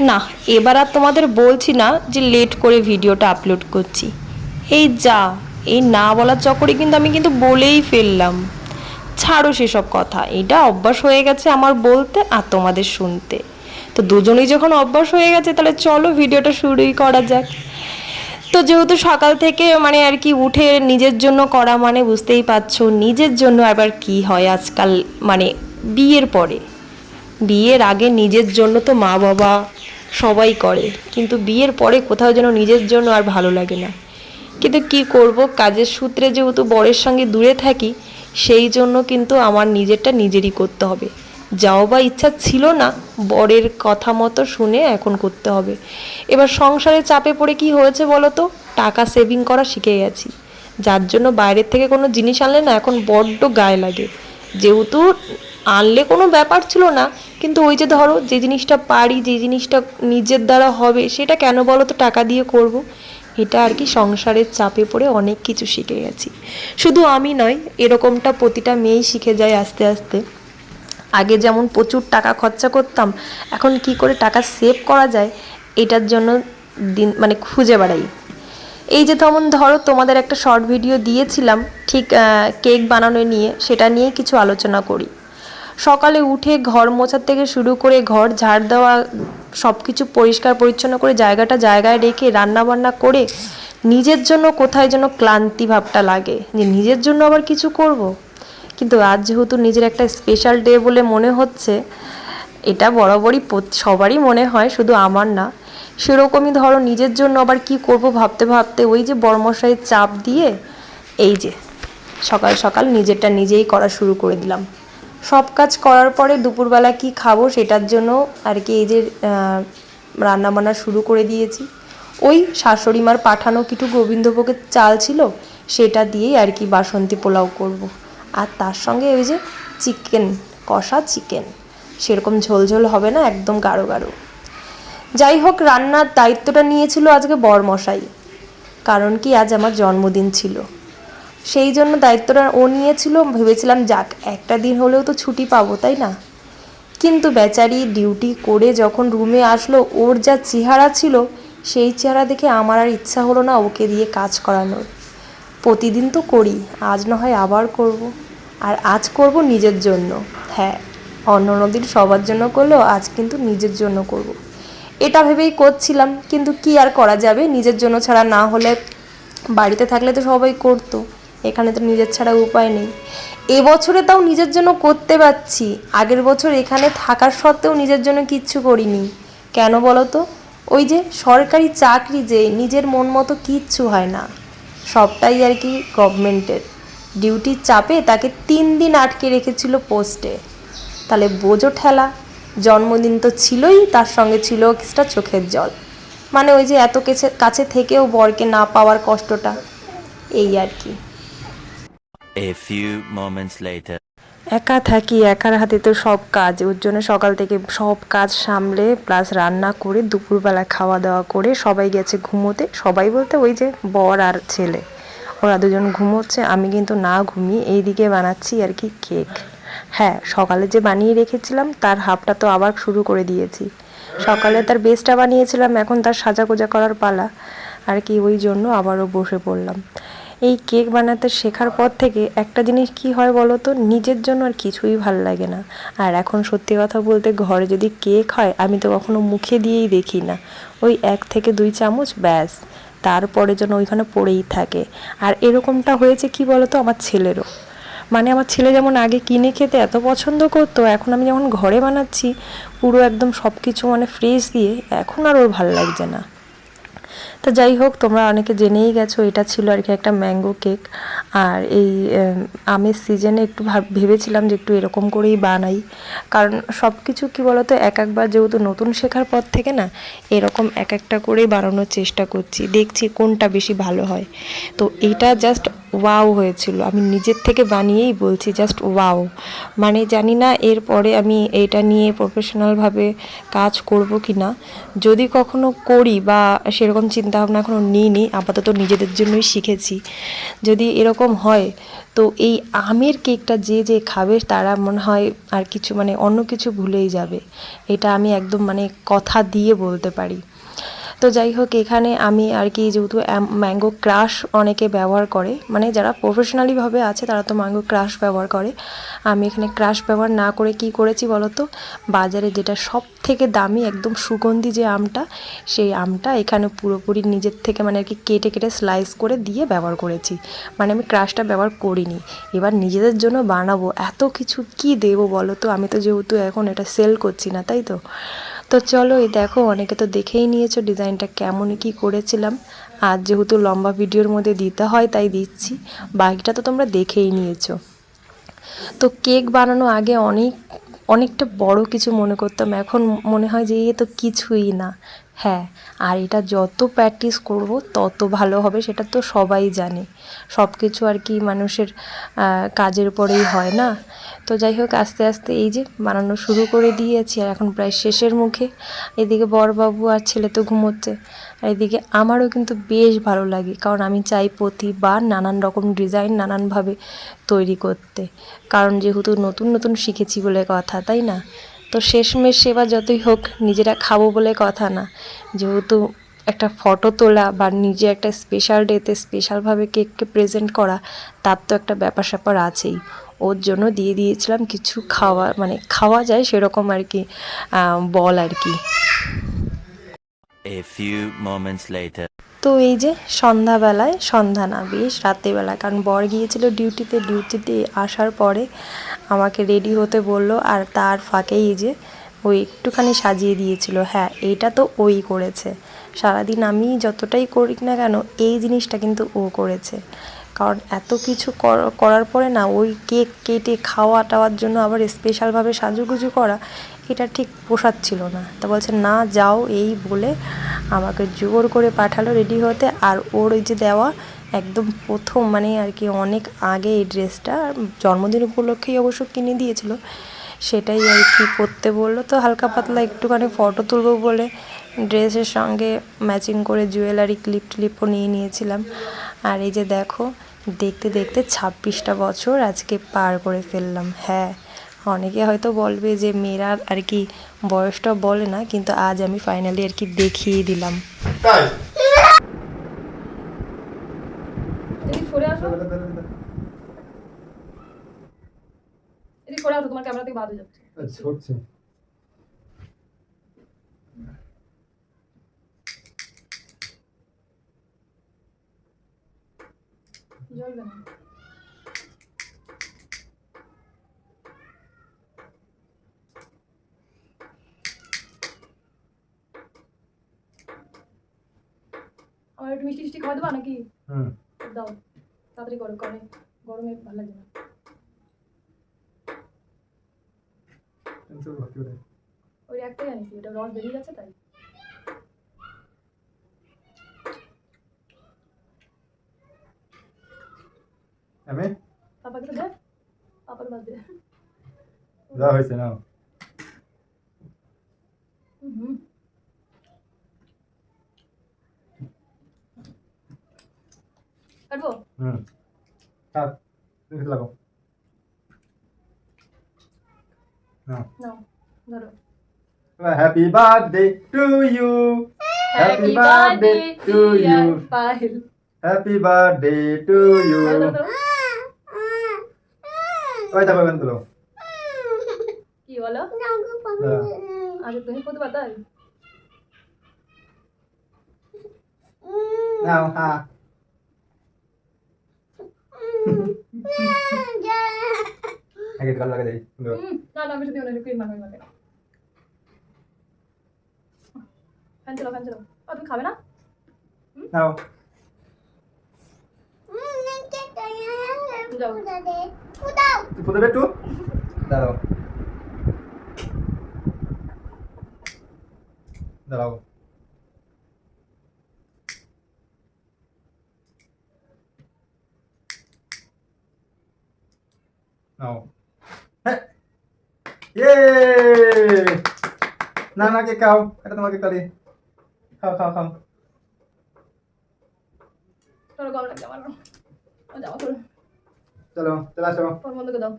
না, এবার আর তোমাদের বলছি না যে লেট করে ভিডিওটা আপলোড করছি। এই যা, এই না বলার চক্করে কিন্তু আমি কিন্তু বলেই ফেললাম। ছাড়ো সেসব কথা, এটা অভ্যাস হয়ে গেছে আমার বলতে আর তোমাদের শুনতে। তো দুজনেই যখন অভ্যাস হয়ে গেছে, তাহলে চলো ভিডিওটা শুরুই করা যাক। তো যেহেতু সকাল থেকে মানে আর কি উঠে নিজের জন্য করা মানে বুঝতেই পারছ, নিজের জন্য আবার কি হয় আজকাল মানে বিয়ের পরে। বিয়ের আগে নিজের জন্য তো মা বাবা সবাই করে। কিন্তু বিয়ের পরে কোথাও যেন নিজের জন্য আর ভালো লাগে না। কিন্তু কি করব? কাজের সূত্রে যেহেতু বরের সঙ্গে দূরে থাকি, সেই জন্য কিন্তু আমার নিজেরটা নিজেরই করতে হবে। যাও বা ইচ্ছা ছিল না, বরের কথা মতো শুনে এখন করতে হবে। এবার সংসারে চাপে পড়ে কি হয়েছে বলো তো? টাকা সেভিং করা শিখে গেছি। যার জন্য বাইরের থেকে কোনো জিনিস আনলে না এখন বড্ড গায়ে লাগে। যেহেতু আনলে কোনো ব্যাপার ছিল না। কিন্তু ওই যে ধরো, যে জিনিসটা পারি, যে জিনিসটা নিজের দ্বারা হবে, সেটা কেন বলো তো টাকা দিয়ে করব। এটা আর কি সংসারের চাপে পড়ে অনেক কিছু শিখে গেছি। শুধু আমি নয়, এরকমটা প্রতিটা মেয়েই শিখে যায় আস্তে আস্তে। আগে যেমন প্রচুর টাকা খরচা করতাম, এখন কি করে টাকা সেভ করা যায়, এটার জন্য দিন মানে খুঁজে বেড়াই। এই যে তেমন ধরো, তোমাদের একটা শর্ট ভিডিও দিয়েছিলাম, ঠিক কেক বানানো নিয়ে, সেটা নিয়ে কিছু আলোচনা করি। সকালে উঠে ঘর মোছার থেকে শুরু করে ঘর ঝাড় দেওয়া সব কিছু পরিষ্কার পরিচ্ছন্ন করে জায়গাটা জায়গায় রেখে রান্না বান্না করে নিজের জন্য কোথায় যেন ক্লান্তি ভাবটা লাগে। যে নিজের জন্য আবার কিছু করব। কিন্তু আজ যেহেতু নিজের একটা স্পেশাল ডে বলে মনে হচ্ছে, এটা বরাবরই সবারই মনে হয়, শুধু আমার না। সেরকমই ধরো নিজের জন্য আবার কি করব ভাবতে ভাবতে ওই যে বর্মশাইয়ের চাপ দিয়ে, এই যে সকাল সকাল নিজেরটা নিজেই করা শুরু করে দিলাম। সব কাজ করার পরে দুপুরবেলা কি খাব সেটার জন্য আর কি এই যে রান্নাবান্না শুরু করে দিয়েছি। ওই শাশুড়ি মার পাঠানো কিছু গোবিন্দভোগের চাল ছিল, সেটা দিয়েই আর কি বাসন্তী পোলাও করব। আর তার সঙ্গে ওই যে চিকেন, কষা চিকেন, সেরকম ঝোলঝোল হবে না, একদম গাঢ় গাঢ়। যাই হোক, রান্নার দায়িত্বটা নিয়েছিল আজকে বরমশাই। কারণ কি আজ আমার জন্মদিন ছিল। সেই জন্য দায়িত্বটা ও নিয়েছিল। ভেবেছিলাম, যাক, একটা দিন হলেও তো ছুটি পাবো, তাই না? কিন্তু বেচারি ডিউটি করে যখন রুমে আসলো, ওর যা চেহারা ছিল, সেই চেহারা দেখে আমার আর ইচ্ছা হলো না ওকে দিয়ে কাজ করানোর। প্রতিদিন তো করি, আজ না হয় আবার করব। আর আজ করব নিজের জন্য। হ্যাঁ অন্য নদীর সবার জন্য করলেও আজ কিন্তু নিজের জন্য করব। এটা ভেবেই করছিলাম, কিন্তু কি আর করা যাবে? নিজের জন্য ছাড়া না হলে বাড়িতে থাকলে তো সবাই করতো। এখানে তো নিজের ছাড়া উপায় নেই। এবছরে তাও নিজের জন্য করতে পারছি। আগের বছর এখানে থাকার সত্ত্বেও নিজের জন্য কিচ্ছু করিনি। কেন বলো তো? ওই যে সরকারি চাকরি যে নিজের মন মতো কিচ্ছু হয় না। সবটাই আর কি গভর্নমেন্টের ডিউটির চাপে তাকে তিন দিন আটকে রেখেছিল পোস্টে তাহলে বোঝো ঠেলা, জন্মদিন তো ছিলই, তার সঙ্গে ছিল কিছুটা চোখের জল। মানে ওই যে এত কেছে- কাছে থেকেও বরকে না পাওয়ার কষ্টটা। এই আর কি। A few moments later. একা থাকি, একার হাতে তো সব কাজ। ওর জন্য সকাল থেকে সব কাজ সামলে প্লাস রান্না করে, দুপুরবেলা খাওয়া দাওয়া করে, সবাই গেছে ঘুমোতে। সবাই বলতে ওই যে বর আর ছেলে। ওরা দুজন ঘুমোচ্ছে, আমি কিন্তু না ঘুমিয়ে এইদিকে বানাচ্ছি আর কি কেক। হ্যাঁ সকালে যে বানিয়ে রেখেছিলাম, তার হাফটা তো আবার শুরু করে দিয়েছি। সকালে তার বেস্টটা বানিয়েছিলাম, এখন তার সাজা গোজা করার পালা। আর কি, ওই জন্য আবারও বসে পড়লাম। এই কেক বানাতে শেখার পর থেকে একটা জিনিস কি হয় বলো তো? নিজের জন্য আর কিছুই ভালো লাগে না। আর এখন সত্যি কথা বলতে ঘরে যদি কেক হয়, আমি তো কখনো মুখে দিয়েই দেখি না। ওই এক থেকে দুই চামচ ব্যাস। তারপরে যেন ওইখানে পড়েই থাকে। আর এরকমটা হয়েছে কি বলো তো? আমার ছেলেরও। মানে আমার ছেলে যেমন আগে কিনে খেতে এত পছন্দ করতো, এখন আমি যখন ঘরে বানাচ্ছি, পুরো একদম সব কিছু মানে ফ্রেশ দিয়ে, এখন আর ওর ভালো লাগছে না। তো যাই হোক তোমরা অনেকে জেনেই গেছো এটা ছিল আর কি একটা ম্যাঙ্গো কেক। আর এই আমের সিজনে একটু ভাব- ভেবেছিলাম যে একটু এরকম করেই বানাই। কারণ সব কিছু কী বলতো, এক একবার যেহেতু নতুন শেখার পর থেকে না, এরকম এক একটা করেই বানানোর চেষ্টা করছি, দেখছি কোনটা বেশি ভালো হয়। তো এটা জাস্ট ওয়াও হয়েছিল। আমি নিজের থেকে বানিয়েই বলছি জাস্ট ওয়াও মানে জানি না এরপরে আমি এটা নিয়ে প্রফেশনালভাবে কাজ করব কি না। যদি কখনো করি বা সেরকম চিন্তা চিন্তাভাবনা এখনও নিইনি, আপাতত নিজেদের জন্যই শিখেছি। যদি এরকম হয়। তো এই আমের কেকটা যে যে খাবে তারা মনে হয় আর কিছু মানে অন্য কিছু ভুলেই যাবে। এটা আমি একদম মানে কথা দিয়ে বলতে পারি। তো যাই হোক, এখানে আমি আর কি যেহেতু ম্যাঙ্গো ক্রাশ অনেকে ব্যবহার করে মানে যারা প্রফেশনালিভাবে আছে তারা তো ম্যাঙ্গো ক্রাশ ব্যবহার করে। আমি এখানে ক্রাশ ব্যবহার না করে কি করেছি বলো তো বাজারে যেটা সব থেকে দামি, একদম সুগন্ধি যে আমটা, সেই আমটা এখানে পুরোপুরি নিজের থেকে মানে আর কি কেটে কেটে স্লাইস করে দিয়ে ব্যবহার করেছি। মানে আমি ক্রাশটা ব্যবহার করিনি। এবার নিজেদের জন্য বানাবো, এত কিছু কি দেবো বলো তো আমি তো যেহেতু এখন এটা সেল করছি না, তাই তো? তো চলো এই দেখো, অনেকে তো দেখেই নিয়েছো ডিজাইনটা কেমন কি করেছিলাম। আর যেহেতু লম্বা ভিডিওর মধ্যে দিতে হয়, তাই দিচ্ছি। বাকিটা তো তোমরা দেখেই নিয়েছো। তো কেক বানানো আগে অনেক, অনেকটা বড় কিছু মনে করতাম। এখন মনে হয় যে এ তো কিছুই না। হ্যাঁ আর এটা যত প্র্যাকটিস করব, তত ভালো হবে, সেটা তো সবাই জানে। সব কিছু আর কি মানুষের কাজের পরেই হয় না? তো যাই হোক, আস্তে আস্তে এই যে বানানো শুরু করে দিয়েছি আর এখন প্রায় শেষের মুখে। এদিকে বরবাবু আর ছেলে তো ঘুমোচ্ছে। আর এদিকে আমারও কিন্তু বেশ ভালো লাগে, কারণ আমি চাই প্রতিবার নানান রকম ডিজাইন নানানভাবে তৈরি করতে। কারণ যেহেতু নতুন নতুন শিখেছি বলে কথা, তাই না? তো শেষমেশ সেবা যতই হোক, নিজেরা খাব বলে কথা না। যেহেতু একটা ফটো তোলা বা নিজে একটা স্পেশাল ডেতে স্পেশালভাবে কেককে প্রেজেন্ট করা, তার তো একটা ব্যাপার স্যাপার আছেই। ওর জন্য দিয়ে দিয়েছিলাম কিছু খাওয়া মানে খাওয়া যায় সেরকম আর কি বল আর কি। A few moments later. তো এই যে সন্ধ্যাবেলায় সন্ধ্যা না বেশ রাত্রিবেলা কারণ বর গিয়েছিল ডিউটিতে ডিউটিতে আসার পরে আমাকে রেডি হতে বলল আর তার ফাঁকেই যে ওই একটুখানি সাজিয়ে দিয়েছিল। হ্যাঁ এটা তো ওই করেছে। সারাদিন আমি যতটাই করি না কেন, এই জিনিসটা কিন্তু ও করেছে। কারণ এত কিছু কর- করার পরে না, ওই কেক কেটে খাওয়া টাওয়ার জন্য আবার স্পেশালভাবে সাজুগুজু করা, এটা ঠিক পোষাচ্ছিল না। তা বলছে, না, যাও এই বলে আমাকে জোর করে পাঠালো রেডি হতে। আর ওর ওই যে দেওয়া একদম প্রথম মানে আর কি অনেক আগে এই ড্রেসটা জন্মদিন উপলক্ষেই অবশ্য কিনে দিয়েছিল। সেটাই আর কি পরতে বলল। তো হালকা পাতলা একটুখানি ফটো তুলবো বলে ড্রেসের সঙ্গে ম্যাচিং করে জুয়েলারি ক্লিপ টিলিপও নিয়ে নিয়েছিলাম। আর এই যে দেখো, দেখতে দেখতে ছাব্বিশটা বছর আজকে পার করে ফেললাম। হ্যাঁ অনেকে হয়তো বলবে যে মেয়েরা আর কি বয়সটা বলে না, কিন্তু আজ আমি ফাইনালি আর কি দেখিয়ে দিলাম তাই এদিক সরে আসো এদিক সরে আসো তোমার ক্যামেরা থেকে বাদ হয়ে যাচ্ছে আচ্ছা হচ্ছে জ্বলবে না আমার একটু মিষ্টি টিষ্টি খাওয়া দেবা নাকি হুম দাও তাড়াতাড়ি করো কারণ গরমে ভালো লাগছে না পেন্সিল ভর্তি করে ওই একটাই আনিছি ওটা রস বেরিয়ে যাচ্ছে তাই। আমি? পাপাকে তো দে পাপাকে বাদ দে। যা হয়েছে নাও। হুম কাটবো? হুম। থাক তুমি খেতে লাগো নাও নাও ধরো happy birthday to you happy birthday to you happy birthday to you. ওই দেখো এখান তুলো কি বলো আগে তুমি কত বাতাই নাও হ্যাঁ আগে গাল লাগা তুলো না না আমি যদি ওনার ক্রিম মাখাই মাখাই ফ্যান চালাও ফ্যান চালাও। ও তুমি খাবে না? নাও। ফুটাবে দাঁড়াও। দাঁড়াও। নাও। Yay! Nanak ikaw. Ito naman kita rin. Kau, kau, kau. চলো গম লাগছে আমার চলো চলে আসো ফোন বন্ধ করে দাও